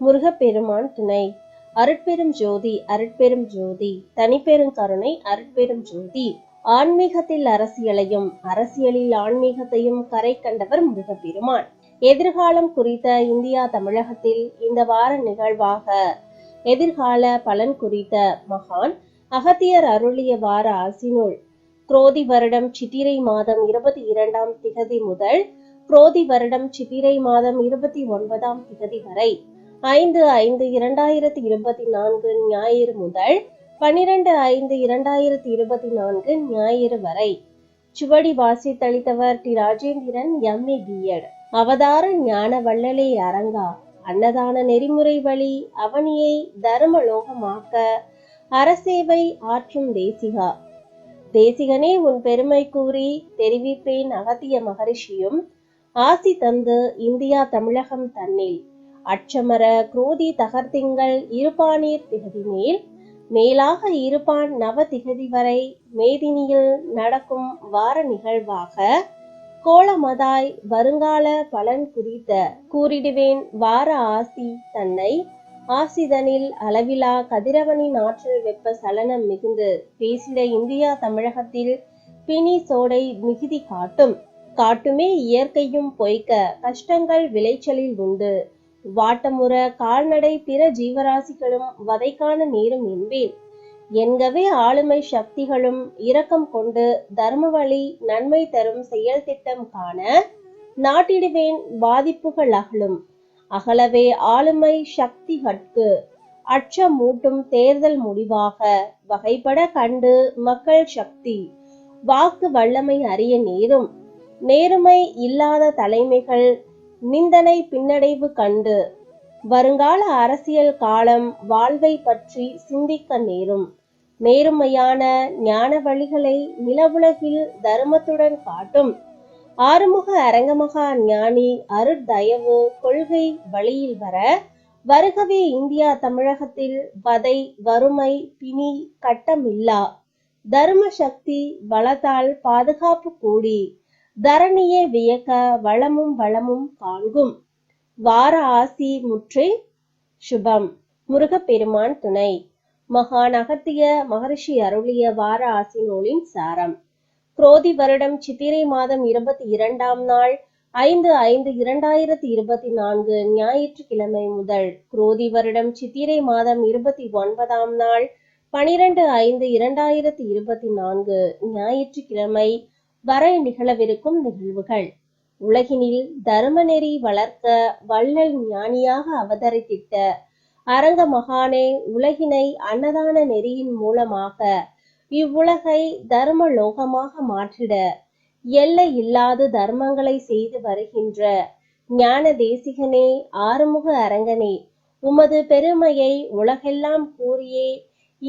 முருகப்பெருமான் துணை. அருட்பெரும் ஜோதி அருட்பெரும் ஜோதி. தனிப்பெரும் கருணை அருட்பெரும் ஜோதி. ஆன்மீகத்தில் அரசியலையும் அரசியலில் ஆன்மீகத்தையும் கரை கண்டவர் முருகப்பெருமான். எதிர்காலம் குறித்த இந்தியா தமிழகத்தில் இந்த வார நிகழ்வாக எதிர்கால பலன் குறித்த மகான் அகத்தியர் அருளிய வார ஆசினுள் குரோதி வருடம் சித்திரை மாதம் இருபத்தி இரண்டாம் திகதி முதல் குரோதி வருடம் சித்திரை மாதம் இருபத்தி ஒன்பதாம் திகதி வரை. ஐந்து ஐந்து இரண்டாயிரத்தி இருபத்தி நான்கு ஞாயிறு முதல் பனிரெண்டு ஐந்து இரண்டாயிரத்தி இருபத்தி நான்கு ஞாயிறு வரை. சுவடி வாசித்தளித்தவர் டி. ராஜேந்திரன் எம்ஏ பிஎட் அவதார ஞான வள்ளலே அரங்கா. அன்னதான நெறிமுறை வழி அவனியை தர்மலோகமாக்க அரசேவை ஆற்றும் தேசிகா. தேசிகனே உன் பெருமை கூறி தெரிவிப்பேன் அகத்திய மகரிஷியும் ஆசி தந்து இந்தியா தமிழகம் தன்னில். அச்சமர குரோதி தகர்த்திங்கள் இருப்பானீர் திகதி மேல் மேலாக இருப்பான் நவ திகதி வரை மேதினியில் நடக்கும் வார நிகழ்வாக கோலமதாய் வருங்கால பலன் குறித்த கூறிடுவேன் வார ஆசி தன்னை. ஆசிதனில் அளவிலா கதிரவனின் ஆற்றல் வெப்ப சலனம் மிகுந்து பேசிட இந்தியா தமிழகத்தில் பிணி சோடை மிகுதி காட்டும். காட்டுமே இயற்கையும் பொய்க்க கஷ்டங்கள் விளைச்சலில் உண்டு. வாட்டமுற கால்நடை பிற ஜீவராசிகளும் வதைக்கான நீரும் என்பேன் என்கவே ஆளுமை சக்திகளும் இரக்கம் கொண்டு தர்மவழி நன்மை தரும் செயல் திட்டம் காண நாட்டிடுவேன் பாதிப்புகள் அகலும். அகலவே ஆளுமை சக்திகட்கு அச்சமூட்டும் தேர்தல் முடிவாக வகைப்பட கண்டு மக்கள் சக்தி. வாக்கு வல்லமை அறிய நேரும். நேர்மை இல்லாத தலைமைகள் நிந்தனை பின்னடைவு கண்டு. வருங்கால அரசியல் காலம் வாழ்வை பற்றி சிந்திக்க நேரும். நேர்மையான ஞான வழிகளை நிலவுலகில் தர்மத்துடன் காட்டும். ஆறுமுக அரங்கமகா ஞானி அருட்தயவு கொள்கை வழியில் வர வருகவே இந்தியா தமிழகத்தில் வதை வறுமை பிணி கட்டமில்லா. தர்ம சக்தி வளத்தால் பாதுகாப்பு கூடி. தரணியே வியக்க வளமும் வளமும் காண்கும் வார ஆசி முற்றி சுபம். முருகப்பெருமான் துணை. மகான் அகத்திய மகரிஷி அருளிய வார ஆசி நூலின் சாரம். குரோதி வருடம் சித்திரை மாதம் இருபத்தி இரண்டாம் நாள் ஐந்து ஐந்து இரண்டாயிரத்தி இருபத்தி நான்கு ஞாயிற்றுக்கிழமை முதல் குரோதி வருடம் சித்திரை மாதம் இருபத்தி ஒன்பதாம் நாள் பனிரெண்டு ஐந்து இரண்டாயிரத்தி இருபத்தி நான்கு ஞாயிற்றுக்கிழமை வரை நிகழவிருக்கும் நிகழ்வுகள். உலகினில் தர்மநெறி வளர்க்க வள்ளல் ஞானியாக அவதரித்திட்ட அரங்க மகானே உலகினை அன்னதான நெறியின் மூலமாக இவ்வுலகை தர்ம லோகமாக மாற்றிட எல்லை இல்லாத தர்மங்களை செய்து வருகின்ற ஞான தேசிகனே ஆறுமுக அரங்கனே உமது பெருமையை உலகெல்லாம் கூறியே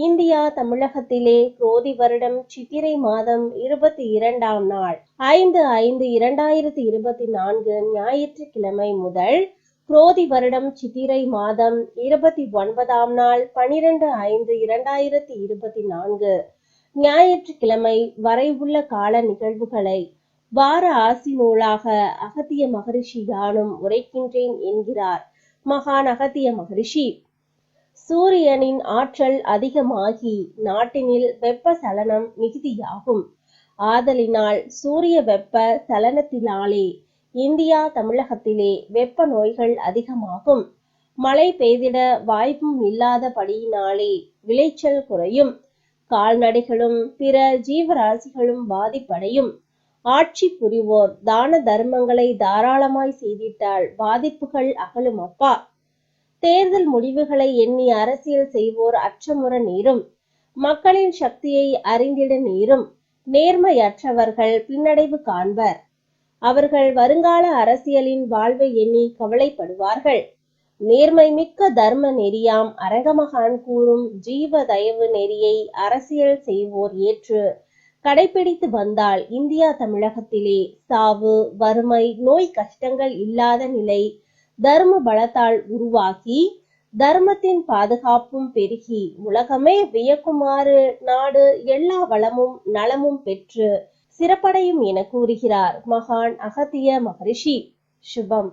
இந்தியா தமிழகத்திலே குரோதி வருடம் சித்திரை மாதம் இருபத்தி இரண்டாம் நாள். ஐந்து ஐந்து இரண்டாயிரத்தி இருபத்தி நான்கு ஞாயிற்றுக்கிழமை முதல் குரோதி வருடம் சித்திரை மாதம் இருபத்தி ஒன்பதாம் நாள் பனிரெண்டு ஐந்து இரண்டாயிரத்தி இருபத்தி நான்கு ஞாயிற்றுக்கிழமை வரை உள்ள கால நிகழ்வுகளை வார ஆசி நூலாக அகத்திய மகரிஷி யானும் உரைக்கின்றேன் என்கிறார். மகான் அகத்திய மகரிஷி சூரியனின் ஆற்றல் அதிகமாகி நாட்டினில் வெப்ப சலனம் மிகுதியாகும். ஆதலினால் சூரிய வெப்ப சலனத்தினாலே இந்தியா தமிழகத்திலே வெப்ப நோய்கள் அதிகமாகும். மழை பெய்திட வாய்ப்பும் இல்லாதபடியினாலே விளைச்சல் குறையும். கால்நடைகளும் பிற ஜீவராசிகளும் பாதிப்படையும். ஆட்சி புரிவோர் தான தர்மங்களை தாராளமாய் செய்திட்டால் பாதிப்புகள் அகலும் அப்பா தேர்தல் முடிவுகளை எண்ணி அரசியல் செய்வோர் அச்சமுற நீரும் மக்களின் சக்தியை அறிந்திட நீரும் நேர்மையற்றவர்கள் பின்னடைவு காண்பர். அவர்கள் வருங்கால அரசியலின் வாழ்வை எண்ணி கவலைப்படுவார்கள். நேர்மை மிக்க தர்ம நெறியாம் அரங்கமகான் கூறும் ஜீவ தயவு நெறியை அரசியல் செய்வோர் ஏற்று கடைபிடித்து வந்தால் இந்தியா தமிழகத்திலே சாவு வறுமை நோய் கஷ்டங்கள் இல்லாத நிலை தர்ம பலத்தால் உருவாகி தர்மத்தின் பாதுகாப்பும் பெருகி உலகமே வியக்குமாறு நாடு எல்லா வளமும் நலமும் பெற்று சிறப்படையும் என கூறுகிறார் மகான் அகத்திய மகரிஷி. சுபம்.